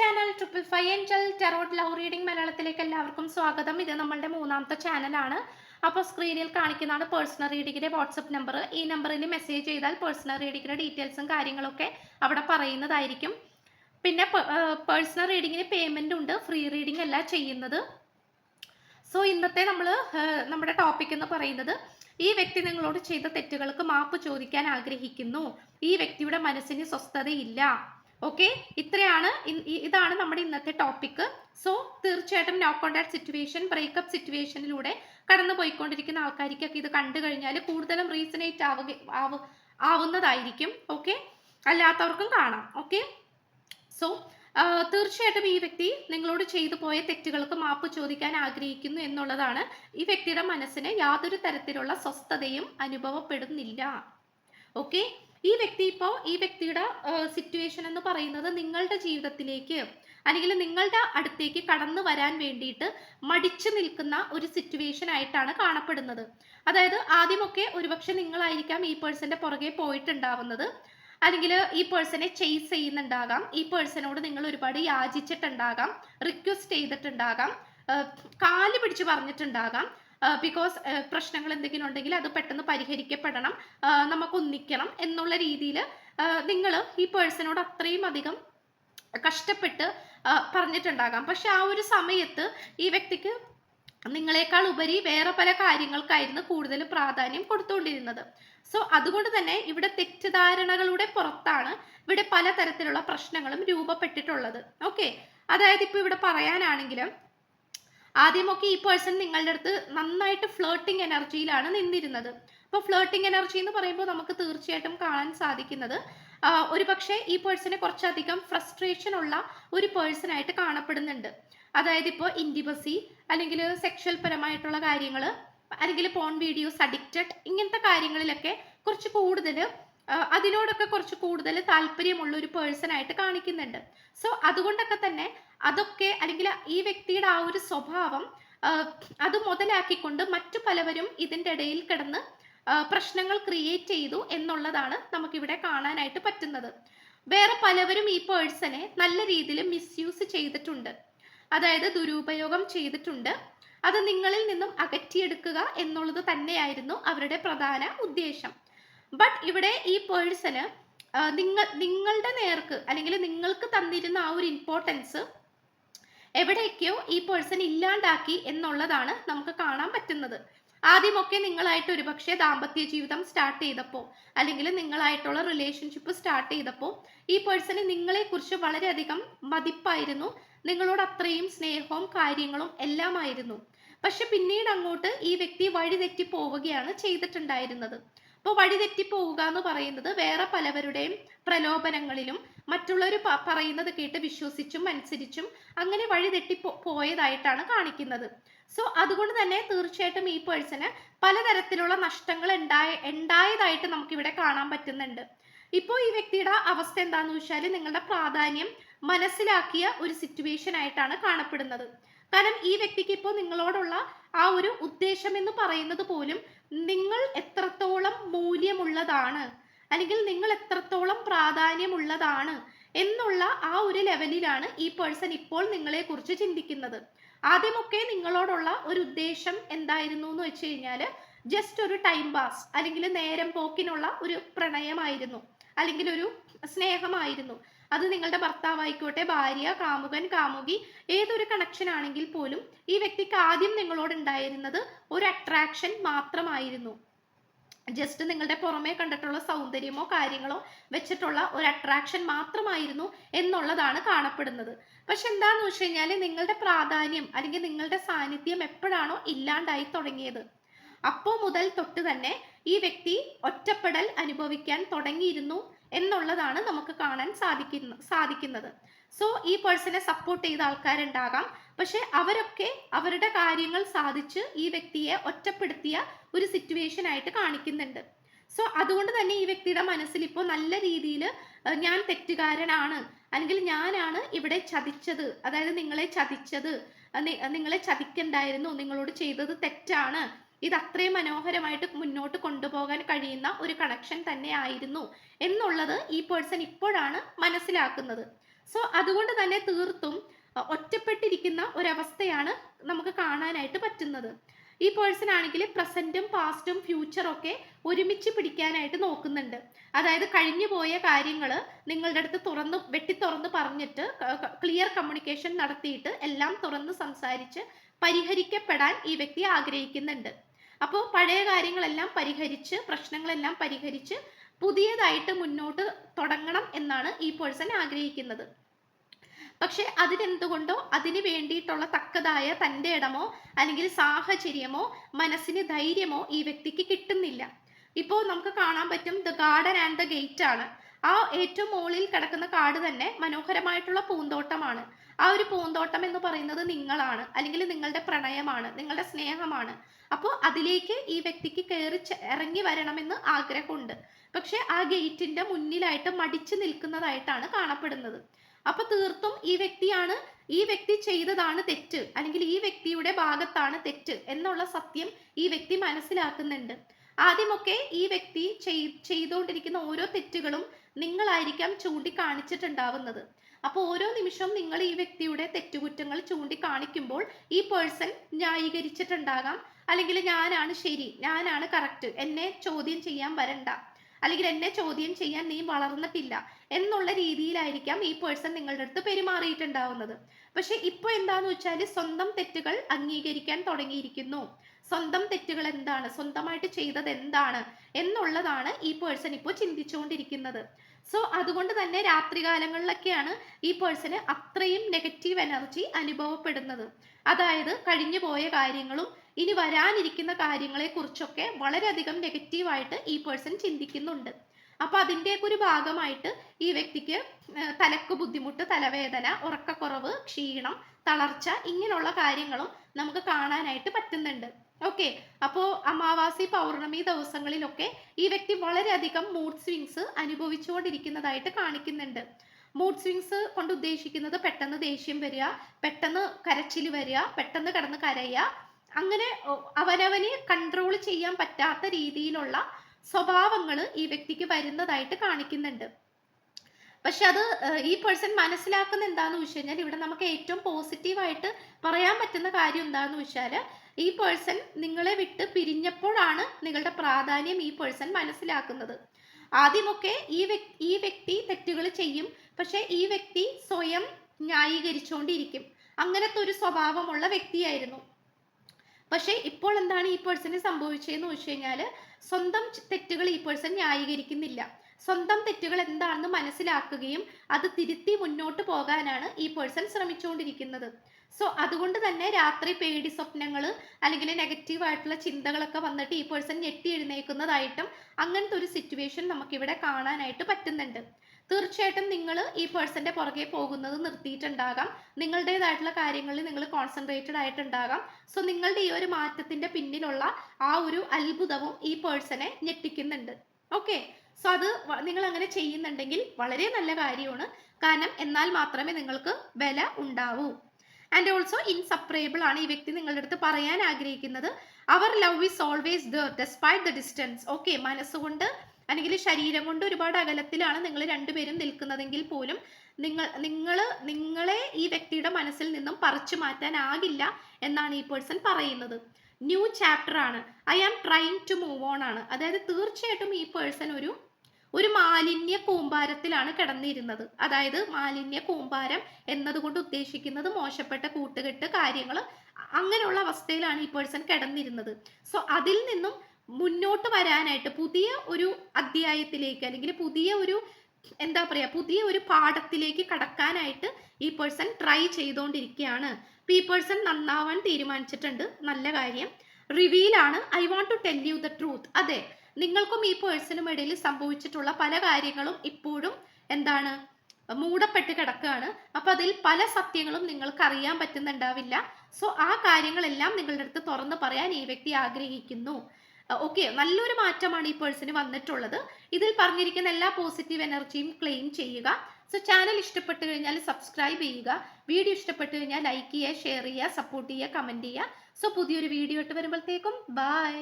Channel triple five angel tarot love reading മലയാളത്തിലേക്ക് എല്ലാവർക്കും സ്വാഗതം. ഇത് നമ്മളുടെ മൂന്നാമത്തെ ചാനലാണ് അപ്പോൾ സ്ക്രീനിൽ കാണിക്കുന്നതാണ് പേഴ്സണൽ റീഡിങ്ങിന്റെ വാട്സപ്പ് നമ്പർ ഈ നമ്പറിൽ മെസ്സേജ് ചെയ്താൽ പേഴ്സണൽ റീഡിങ്ങിന്റെ ഡീറ്റെയിൽസും കാര്യങ്ങളൊക്കെ അവിടെ പറയുന്നതായിരിക്കും. പിന്നെ പേഴ്സണൽ റീഡിങ്ങിന് പേയ്മെന്റ് ഉണ്ട്. ഫ്രീ റീഡിംഗ് അല്ല ചെയ്യുന്നത്. സോ ഇന്നത്തെ നമ്മൾ നമ്മുടെ ടോപ്പിക് എന്ന് പറയുന്നത് ഈ വ്യക്തി നിങ്ങളോട് ചെയ്ത തെറ്റുകൾക്ക് മാപ്പ് ചോദിക്കാൻ ആഗ്രഹിക്കുന്നു. ഈ വ്യക്തിയുടെ മനസ്സിന് സ്വസ്ഥതയില്ല. ഓക്കെ ഇത്രയാണ്. ഇതാണ് നമ്മുടെ ഇന്നത്തെ ടോപ്പിക് സോ തീർച്ചയായിട്ടും നോ കോണ്ടാക്ട് സിറ്റുവേഷൻ ബ്രേക്കപ്പ് സിറ്റുവേഷനിലൂടെ കടന്നു പോയിക്കൊണ്ടിരിക്കുന്ന ആൾക്കാർക്കൊക്കെ ഇത് കണ്ടു കഴിഞ്ഞാൽ കൂടുതലും റീസണേറ്റ് ആവുക ആവു ആവുന്നതായിരിക്കും. ഓക്കെ അല്ലാത്തവർക്കും കാണാം. ഓക്കെ സോ തീർച്ചയായിട്ടും ഈ വ്യക്തി നിങ്ങളോട് ചെയ്തു പോയ തെറ്റുകൾക്ക് മാപ്പ് ചോദിക്കാൻ ആഗ്രഹിക്കുന്നു എന്നുള്ളതാണ് ഈ വ്യക്തിയുടെ മനസ്സിന് യാതൊരു തരത്തിലുള്ള സ്വസ്ഥതയും അനുഭവപ്പെടുന്നില്ല. ഓക്കെ ഈ വ്യക്തി ഇപ്പോൾ ഈ വ്യക്തിയുടെ സിറ്റുവേഷൻ എന്ന് പറയുന്നത് നിങ്ങളുടെ ജീവിതത്തിലേക്ക് അല്ലെങ്കിൽ നിങ്ങളുടെ അടുത്തേക്ക് കടന്നു വരാൻ വേണ്ടിയിട്ട് മടിച്ചു നിൽക്കുന്ന ഒരു സിറ്റുവേഷൻ ആയിട്ടാണ് കാണപ്പെടുന്നത്. അതായത് ആദ്യമൊക്കെ ഒരുപക്ഷെ നിങ്ങളായിരിക്കാം ഈ പേഴ്സന്റെ പുറകെ പോയിട്ടുണ്ടാവുന്നത്. അല്ലെങ്കിൽ ഈ പേഴ്സണെ ചേസ് ചെയ്യുന്നുണ്ടാകാം. ഈ പേഴ്സണോട് നിങ്ങൾ ഒരുപാട് യാചിച്ചിട്ടുണ്ടാകാം. റിക്വസ്റ്റ് ചെയ്തിട്ടുണ്ടാകാം. കാൽ പിടിച്ച് പറഞ്ഞിട്ടുണ്ടാകാം. ബിക്കോസ് പ്രശ്നങ്ങൾ എന്തെങ്കിലും ഉണ്ടെങ്കിൽ അത് പെട്ടെന്ന് പരിഹരിക്കപ്പെടണം നമുക്ക് ഒന്നിക്കണം എന്നുള്ള രീതിയിൽ നിങ്ങൾ ഈ പേഴ്സണോട് അത്രയും അധികം കഷ്ടപ്പെട്ട് പറഞ്ഞിട്ടുണ്ടാകാം. പക്ഷെ ആ ഒരു സമയത്ത് ഈ വ്യക്തിക്ക് നിങ്ങളെക്കാൾ ഉപരി വേറെ പല കാര്യങ്ങൾക്കായിരുന്നു കൂടുതൽ പ്രാധാന്യം കൊടുത്തുകൊണ്ടിരുന്നത്. സോ അതുകൊണ്ട് തന്നെ ഇവിടെ തെറ്റിദ്ധാരണകളുടെ പുറത്താണ് ഇവിടെ പലതരത്തിലുള്ള പ്രശ്നങ്ങളും രൂപപ്പെട്ടിട്ടുള്ളത്. ഓക്കെ അതായത് ഇപ്പൊ ഇവിടെ പറയാനാണെങ്കിൽ ആദ്യമൊക്കെ ഈ പേഴ്സൺ നിങ്ങളുടെ അടുത്ത് നന്നായിട്ട് ഫ്ലേട്ടിംഗ് എനർജിയിലാണ് നിന്നിരുന്നത്. അപ്പോൾ ഫ്ലേട്ടിംഗ് എനർജി എന്ന് പറയുമ്പോൾ നമുക്ക് തീർച്ചയായിട്ടും കാണാൻ സാധിക്കുന്നത് ഒരു പക്ഷേ ഈ പേഴ്സണെ കുറച്ചധികം ഫ്രസ്ട്രേഷൻ ഉള്ള ഒരു പേഴ്സൺ ആയിട്ട് കാണപ്പെടുന്നുണ്ട്. അതായത് ഇപ്പോൾ ഇൻഡിബസി അല്ലെങ്കിൽ സെക്ഷൽ പരമായിട്ടുള്ള കാര്യങ്ങൾ അല്ലെങ്കിൽ പോൺ വീഡിയോസ് അഡിക്റ്റഡ് ഇങ്ങനത്തെ കാര്യങ്ങളിലൊക്കെ കുറച്ച് കൂടുതൽ അതിനോടൊക്കെ കുറച്ച് കൂടുതൽ താല്പര്യമുള്ള ഒരു പേഴ്സൺ ആയിട്ട് കാണിക്കുന്നുണ്ട്. സോ അതുകൊണ്ടൊക്കെ തന്നെ അതൊക്കെ അല്ലെങ്കിൽ ഈ വ്യക്തിയുടെ ആ ഒരു സ്വഭാവം അത് മുതലാക്കിക്കൊണ്ട് മറ്റു പലവരും ഇതിന്റെ ഇടയിൽ കിടന്ന് പ്രശ്നങ്ങൾ ക്രിയേറ്റ് ചെയ്തു എന്നുള്ളതാണ് നമുക്കിവിടെ കാണാനായിട്ട് പറ്റുന്നത്. വേറെ പലവരും ഈ പേഴ്സണെ നല്ല രീതിയിൽ മിസ്യൂസ് ചെയ്തിട്ടുണ്ട്. അതായത് ദുരുപയോഗം ചെയ്തിട്ടുണ്ട്. അത് നിങ്ങളിൽ നിന്നും അകറ്റിയെടുക്കുക എന്നുള്ളത് തന്നെയായിരുന്നു അവരുടെ പ്രധാന ഉദ്ദേശം. ബട്ട് ഇവിടെ ഈ പേഴ്സണ് നിങ്ങൾ നിങ്ങളുടെ നേർക്ക് അല്ലെങ്കിൽ നിങ്ങൾക്ക് തന്നിരുന്ന ആ ഒരു ഇമ്പോർട്ടൻസ് എവിടേക്കോ ഈ പേഴ്സൺ ഇല്ലാണ്ടാക്കി എന്നുള്ളതാണ് നമുക്ക് കാണാൻ പറ്റുന്നത്. ആദ്യമൊക്കെ നിങ്ങളായിട്ട് ഒരുപക്ഷെ ദാമ്പത്യ ജീവിതം സ്റ്റാർട്ട് ചെയ്തപ്പോൾ അല്ലെങ്കിൽ നിങ്ങളായിട്ടുള്ള റിലേഷൻഷിപ്പ് സ്റ്റാർട്ട് ചെയ്തപ്പോൾ ഈ പേഴ്സണ് നിങ്ങളെക്കുറിച്ച് വളരെയധികം മതിപ്പായിരുന്നു. നിങ്ങളോട് അത്രയും സ്നേഹവും കാര്യങ്ങളും എല്ലാമായിരുന്നു. പക്ഷെ പിന്നീട് അങ്ങോട്ട് ഈ വ്യക്തി വഴിതെറ്റി പോവുകയാണ് ചെയ്തിട്ടുണ്ടായിരുന്നത്. അപ്പോൾ വഴിതെറ്റി പോവുക എന്ന് പറയുന്നത് വേറെ പലവരുടെയും പ്രലോഭനങ്ങളിലും മറ്റുള്ളവർ പറയുന്നത് കേട്ട് വിശ്വസിച്ചും അനുസരിച്ചും അങ്ങനെ വഴിതെറ്റി തെട്ടി പോയതായിട്ടാണ് കാണിക്കുന്നത്. സോ അതുകൊണ്ട് തന്നെ തീർച്ചയായിട്ടും ഈ പേഴ്സണ് പലതരത്തിലുള്ള നഷ്ടങ്ങൾ ഉണ്ടായ ഉണ്ടായതായിട്ട് നമുക്കിവിടെ കാണാൻ പറ്റുന്നുണ്ട്. ഇപ്പോൾ ഈ വ്യക്തിയുടെ അവസ്ഥ എന്താണെന്ന് വെച്ചാൽ നിങ്ങളുടെ പ്രാധാന്യം മനസ്സിലാക്കിയ ഒരു സിറ്റുവേഷൻ ആയിട്ടാണ് കാണപ്പെടുന്നത്. കാരണം ഈ വ്യക്തിക്ക് ഇപ്പോൾ നിങ്ങളോടുള്ള ആ ഒരു ഉദ്ദേശം എന്ന് പറയുന്നത് പോലും നിങ്ങൾ എത്രത്തോളം മൂല്യമുള്ളതാണ്. അല്ലെങ്കിൽ നിങ്ങൾ എത്രത്തോളം പ്രാധാന്യമുള്ളതാണ് എന്നുള്ള ആ ഒരു ലെവലിലാണ് ഈ പേഴ്സൺ ഇപ്പോൾ നിങ്ങളെ കുറിച്ച് ചിന്തിക്കുന്നത്. ആദ്യമൊക്കെ നിങ്ങളോടുള്ള ഒരു ഉദ്ദേശം എന്തായിരുന്നു എന്ന് വെച്ച് കഴിഞ്ഞാൽ ജസ്റ്റ് ഒരു ടൈം പാസ് അല്ലെങ്കിൽ നേരം പോക്കിനുള്ള ഒരു പ്രണയമായിരുന്നു അല്ലെങ്കിൽ ഒരു സ്നേഹമായിരുന്നു. അത് നിങ്ങളുടെ ഭർത്താവായിക്കോട്ടെ ഭാര്യ കാമുകൻ കാമുകി ഏതൊരു കണക്ഷൻ ആണെങ്കിൽ പോലും ഈ വ്യക്തിക്ക് ആദ്യം നിങ്ങളോട് ഉണ്ടായിരുന്നത് ഒരു അട്രാക്ഷൻ മാത്രമായിരുന്നു. ജസ്റ്റ് നിങ്ങളുടെ പുറമേ കണ്ടിട്ടുള്ള സൗന്ദര്യമോ കാര്യങ്ങളോ വെച്ചിട്ടുള്ള ഒരു അട്രാക്ഷൻ മാത്രമായിരുന്നു എന്നുള്ളതാണ് കാണപ്പെടുന്നത്. പക്ഷെ എന്താണെന്ന് വെച്ച് കഴിഞ്ഞാൽ നിങ്ങളുടെ പ്രാധാന്യം അല്ലെങ്കിൽ നിങ്ങളുടെ സാന്നിധ്യം എപ്പോഴാണോ ഇല്ലാണ്ടായി തുടങ്ങിയത്. അപ്പോൾ മുതൽ തൊട്ട് തന്നെ ഈ വ്യക്തി ഒറ്റപ്പെടൽ അനുഭവിക്കാൻ തുടങ്ങിയിരുന്നു എന്നുള്ളതാണ് നമുക്ക് കാണാൻ സാധിക്കുന്ന സാധിക്കുന്നത്. സോ ഈ പേഴ്സണെ സപ്പോർട്ട് ചെയ്ത ആൾക്കാരുണ്ടാകാം. പക്ഷെ അവരൊക്കെ അവരുടെ കാര്യങ്ങൾ സാധിച്ച് ഈ വ്യക്തിയെ ഒറ്റപ്പെടുത്തിയ ഒരു സിറ്റുവേഷൻ ആയിട്ട് കാണിക്കുന്നുണ്ട്. സോ അതുകൊണ്ട് തന്നെ ഈ വ്യക്തിയുടെ മനസ്സിൽ ഇപ്പോൾ നല്ല രീതിയിൽ ഞാൻ തെറ്റുകാരനാണ്. അല്ലെങ്കിൽ ഞാനാണ് ഇവിടെ ചതിച്ചത്. അതായത് നിങ്ങളെ ചതിച്ചത്. നിങ്ങളെ ചതിക്കണ്ടായിരുന്നു. നിങ്ങളോട് ചെയ്തത് തെറ്റാണ്. ഇത് അത്രയും മനോഹരമായിട്ട് മുന്നോട്ട് കൊണ്ടുപോകാൻ കഴിയുന്ന ഒരു കണക്ഷൻ തന്നെ ആയിരുന്നു. എന്നുള്ളത് ഈ പേഴ്സൺ ഇപ്പോഴാണ് മനസ്സിലാക്കുന്നത്. സോ അതുകൊണ്ട് തന്നെ തീർത്തും ഒറ്റപ്പെട്ടിരിക്കുന്ന ഒരവസ്ഥയാണ് നമുക്ക് കാണാനായിട്ട് പറ്റുന്നത്. ഈ പേഴ്സൺ ആണെങ്കിൽ പ്രസന്റും പാസ്റ്റും ഫ്യൂച്ചറും ഒക്കെ ഒരുമിച്ച് പിടിക്കാനായിട്ട് നോക്കുന്നുണ്ട്. അതായത് കഴിഞ്ഞു പോയ കാര്യങ്ങൾ നിങ്ങളുടെ അടുത്ത് തുറന്ന് വെട്ടി തുറന്ന് പറഞ്ഞിട്ട് ക്ലിയർ കമ്മ്യൂണിക്കേഷൻ നടത്തിയിട്ട് എല്ലാം തുറന്ന് സംസാരിച്ച് പരിഹരിക്കപ്പെടാൻ ഈ വ്യക്തി ആഗ്രഹിക്കുന്നുണ്ട്. അപ്പോൾ പഴയ കാര്യങ്ങളെല്ലാം പരിഹരിച്ച് പ്രശ്നങ്ങളെല്ലാം പരിഹരിച്ച് പുതിയതായിട്ട് മുന്നോട്ട് തുടങ്ങണം എന്നാണ് ഈ പേഴ്സൺ ആഗ്രഹിക്കുന്നത്. പക്ഷെ അതിനെന്തുകൊണ്ടോ അതിന് വേണ്ടിയിട്ടുള്ള തക്കതായ തന്റെ ഇടമോ അല്ലെങ്കിൽ സാഹചര്യമോ മനസ്സിന് ധൈര്യമോ ഈ വ്യക്തിക്ക് കിട്ടുന്നില്ല. ഇപ്പോൾ നമുക്ക് കാണാൻ പറ്റും the garden and the gate ആണ് ആ ഏറ്റവും മുകളിൽ കിടക്കുന്ന കാട് തന്നെ മനോഹരമായിട്ടുള്ള പൂന്തോട്ടമാണ്. ആ ഒരു പൂന്തോട്ടം എന്ന് പറയുന്നത് നിങ്ങളാണ് അല്ലെങ്കിൽ നിങ്ങളുടെ പ്രണയമാണ് നിങ്ങളുടെ സ്നേഹമാണ്. അപ്പോൾ അതിലേക്ക് ഈ വ്യക്തിക്ക് കയറി ഇറങ്ങി വരണമെന്ന് ആഗ്രഹമുണ്ട്. പക്ഷെ ആ ഗേറ്റിന്റെ മുന്നിലായിട്ട് മടിച്ചു നിൽക്കുന്നതായിട്ടാണ് കാണപ്പെടുന്നത്. അപ്പൊ തീർത്തും ഈ വ്യക്തിയാണ് ഈ വ്യക്തി ചെയ്തതാണ് തെറ്റ് അല്ലെങ്കിൽ ഈ വ്യക്തിയുടെ ഭാഗത്താണ് തെറ്റ് എന്നുള്ള സത്യം ഈ വ്യക്തി മനസ്സിലാക്കുന്നുണ്ട്. ആദ്യമൊക്കെ ഈ വ്യക്തി ചെയ്- ചെയ്തുകൊണ്ടിരിക്കുന്ന ഓരോ തെറ്റുകളും നിങ്ങളായിരിക്കാം ചൂണ്ടിക്കാണിച്ചിട്ടുണ്ടാവുന്നത്. അപ്പോൾ ഓരോ നിമിഷവും നിങ്ങൾ ഈ വ്യക്തിയുടെ തെറ്റുകുറ്റങ്ങൾ ചൂണ്ടിക്കാണിക്കുമ്പോൾ ഈ പേഴ്സൺ ന്യായീകരിച്ചിട്ടുണ്ടാകാം. അല്ലെങ്കിൽ ഞാനാണ് ശരി ഞാനാണ് കറക്റ്റ് എന്നെ ചോദ്യം ചെയ്യാൻ വരണ്ട. അല്ലെങ്കിൽ എന്നെ ചോദ്യം ചെയ്യാൻ നീ വളർന്നിട്ടില്ല എന്നുള്ള രീതിയിലായിരിക്കാം ഈ പേഴ്സൺ നിങ്ങളുടെ അടുത്ത് പെരുമാറിയിട്ടുണ്ടാവുന്നത്. പക്ഷെ ഇപ്പോൾ എന്താന്ന് വെച്ചാൽ സ്വന്തം തെറ്റുകൾ അംഗീകരിക്കാൻ തുടങ്ങിയിരിക്കുന്നു. സ്വന്തം തെറ്റുകൾ എന്താണ്? സ്വന്തമായിട്ട് ചെയ്തത് എന്താണ്? എന്നുള്ളതാണ് ഈ പേഴ്സൺ ഇപ്പോൾ ചിന്തിച്ചുകൊണ്ടിരിക്കുന്നത്. സോ അതുകൊണ്ട് തന്നെ രാത്രികാലങ്ങളിലൊക്കെയാണ് ഈ പേഴ്സണ് അത്രയും നെഗറ്റീവ് എനർജി അനുഭവപ്പെടുന്നത്. അതായത് കഴിഞ്ഞു പോയ കാര്യങ്ങളും ഇനി വരാനിരിക്കുന്ന കാര്യങ്ങളെ കുറിച്ചൊക്കെ വളരെയധികം നെഗറ്റീവായിട്ട് ഈ പേഴ്സൺ ചിന്തിക്കുന്നുണ്ട്. അപ്പൊ അതിന്റെയൊക്കെ ഒരു ഭാഗമായിട്ട് ഈ വ്യക്തിക്ക് തലക്ക് ബുദ്ധിമുട്ട് തലവേദന ഉറക്കക്കുറവ് ക്ഷീണം തളർച്ച ഇങ്ങനെയുള്ള കാര്യങ്ങളും നമുക്ക് കാണാനായിട്ട് പറ്റുന്നുണ്ട്. ഓക്കെ. അപ്പോൾ അമാവാസി പൗർണമി ദിവസങ്ങളിലൊക്കെ ഈ വ്യക്തി വളരെയധികം മൂഡ് സ്വിങ്സ് അനുഭവിച്ചുകൊണ്ടിരിക്കുന്നതായിട്ട് കാണിക്കുന്നുണ്ട്. മൂഡ് സ്വിങ്സ് കൊണ്ട് ഉദ്ദേശിക്കുന്നത് പെട്ടെന്ന് ദേഷ്യം വരിക പെട്ടെന്ന് കരച്ചിൽ വരിക പെട്ടെന്ന് കിടന്ന് കരയുക. അങ്ങനെ അവനവന് കൺട്രോൾ ചെയ്യാൻ പറ്റാത്ത രീതിയിലുള്ള സ്വഭാവങ്ങൾ ഈ വ്യക്തിക്ക് വരുന്നതായിട്ട് കാണിക്കുന്നുണ്ട്. പക്ഷെ അത് ഈ പേഴ്സൺ മനസ്സിലാക്കുന്ന എന്താന്ന് വെച്ച് കഴിഞ്ഞാൽ ഇവിടെ നമുക്ക് ഏറ്റവും പോസിറ്റീവായിട്ട് പറയാൻ പറ്റുന്ന കാര്യം എന്താന്ന് വെച്ചാൽ ഈ പേഴ്സൺ നിങ്ങളെ വിട്ട് പിരിഞ്ഞപ്പോഴാണ് നിങ്ങളുടെ പ്രാധാന്യം ഈ പേഴ്സൺ മനസ്സിലാക്കുന്നത്. ആദ്യമൊക്കെ ഈ വ്യക്തി ഈ വ്യക്തി തെറ്റുകൾ ചെയ്യും. പക്ഷെ ഈ വ്യക്തി സ്വയം ന്യായീകരിച്ചുകൊണ്ടിരിക്കും അങ്ങനത്തെ ഒരു സ്വഭാവമുള്ള വ്യക്തിയായിരുന്നു. പക്ഷേ ഇപ്പോൾ എന്താണ് ഈ പേഴ്സണ് സംഭവിച്ചതെന്ന് വെച്ച് കഴിഞ്ഞാൽ സ്വന്തം തെറ്റുകൾ ഈ പേഴ്സൺ ന്യായീകരിക്കുന്നില്ല. സ്വന്തം തെറ്റുകൾ എന്താണെന്ന് മനസ്സിലാക്കുകയും അത് തിരുത്തി മുന്നോട്ട് പോകാനാണ് ഈ പേഴ്സൺ ശ്രമിച്ചുകൊണ്ടിരിക്കുന്നത്. സോ അതുകൊണ്ട് തന്നെ രാത്രി പേടി സ്വപ്നങ്ങൾ അല്ലെങ്കിൽ നെഗറ്റീവ് ആയിട്ടുള്ള ചിന്തകളൊക്കെ വന്നിട്ട് ഈ പേഴ്സൺ ഞെട്ടി എഴുന്നേൽക്കുന്നതായിട്ടും അങ്ങനത്തെ ഒരു സിറ്റുവേഷൻ നമുക്കിവിടെ കാണാനായിട്ട് പറ്റുന്നുണ്ട്. തീർച്ചയായിട്ടും നിങ്ങൾ ഈ പേഴ്സന്റെ പുറകെ പോകുന്നത് നിർത്തിയിട്ടുണ്ടാകാം. നിങ്ങളുടേതായിട്ടുള്ള കാര്യങ്ങളിൽ നിങ്ങൾ കോൺസെൻട്രേറ്റഡ് ആയിട്ടുണ്ടാകാം. സോ നിങ്ങളുടെ ഈ ഒരു മാറ്റത്തിന്റെ പിന്നിലുള്ള ആ ഒരു അത്ഭുതവും ഈ പേഴ്സണെ ഞെട്ടിക്കുന്നുണ്ട്. ഓക്കെ സോ അത് നിങ്ങൾ അങ്ങനെ ചെയ്യുന്നുണ്ടെങ്കിൽ വളരെ നല്ല കാര്യമാണ്. കാരണം എന്നാൽ മാത്രമേ നിങ്ങൾക്ക് വില ഉണ്ടാവൂ. ആൻഡ് ഓൾസോ ഇൻസപ്പറേബിൾ ആണ് ഈ വ്യക്തി നിങ്ങളുടെ അടുത്ത് പറയാൻ ആഗ്രഹിക്കുന്നത്. അവർ love is always there despite the distance okay മനസ്സുകൊണ്ട് അല്ലെങ്കിൽ ശരീരം കൊണ്ട് ഒരുപാട് അകലത്തിലാണ് നിങ്ങൾ രണ്ടുപേരും നിൽക്കുന്നതെങ്കിൽ പോലും നിങ്ങൾ നിങ്ങൾ നിങ്ങളെ ഈ വ്യക്തിയുടെ മനസ്സിൽ നിന്നും പറിച്ചു മാറ്റാനാകില്ല എന്നാണ് ഈ പേഴ്സൺ പറയുന്നത്. ന്യൂ ചാപ്റ്റർ ആണ്. I am trying to move on ആണ്. അതായത് തീർച്ചയായിട്ടും ഈ പേഴ്സൺ ഒരു ഒരു മാലിന്യ കൂമ്പാരത്തിലാണ് കിടന്നിരുന്നത്. അതായത് മാലിന്യ കൂമ്പാരം എന്നതുകൊണ്ട് ഉദ്ദേശിക്കുന്നത് മോശപ്പെട്ട കൂട്ടുകെട്ട് കാര്യങ്ങൾ അങ്ങനെയുള്ള അവസ്ഥയിലാണ് ഈ പേഴ്സൺ കിടന്നിരുന്നത്. സോ അതിൽ നിന്നും മുന്നോട്ട് വരാനായിട്ട് പുതിയ ഒരു അധ്യായത്തിലേക്ക് അല്ലെങ്കിൽ പുതിയ ഒരു എന്താ പറയാ പുതിയ ഒരു പാഠത്തിലേക്ക് കടക്കാനായിട്ട് ഈ പേഴ്സൺ ട്രൈ ചെയ്തുകൊണ്ടിരിക്കുകയാണ് ഈ പേഴ്സൺ നന്നാവാൻ തീരുമാനിച്ചിട്ടുണ്ട്. നല്ല കാര്യം. റിവീലാണ് I want to tell you the truth അതെ. നിങ്ങൾക്കും ഈ പേഴ്സണും ഇടയിൽ സംഭവിച്ചിട്ടുള്ള പല കാര്യങ്ങളും ഇപ്പോഴും എന്താണ് മൂടപ്പെട്ട് കിടക്കുകയാണ്. അപ്പൊ അതിൽ പല സത്യങ്ങളും നിങ്ങൾക്ക് അറിയാൻ പറ്റുന്നുണ്ടാവില്ല. സോ ആ കാര്യങ്ങളെല്ലാം നിങ്ങളുടെ അടുത്ത് തുറന്നു പറയാൻ ഈ വ്യക്തി ആഗ്രഹിക്കുന്നു. ഓക്കെ നല്ലൊരു മാറ്റമാണ് ഈ പേഴ്സന് വന്നിട്ടുള്ളത്. ഇതിൽ പറഞ്ഞിരിക്കുന്ന എല്ലാ പോസിറ്റീവ് എനർജിയും ക്ലെയിം ചെയ്യുക. സോ ചാനൽ ഇഷ്ടപ്പെട്ടു കഴിഞ്ഞാൽ സബ്സ്ക്രൈബ് ചെയ്യുക. വീഡിയോ ഇഷ്ടപ്പെട്ടു കഴിഞ്ഞാൽ ലൈക്ക് ചെയ്യുക ഷെയർ ചെയ്യുക സപ്പോർട്ട് ചെയ്യുക കമന്റ് ചെയ്യുക. സോ പുതിയൊരു വീഡിയോ ഇട്ട് വരുമ്പോഴത്തേക്കും ബൈ.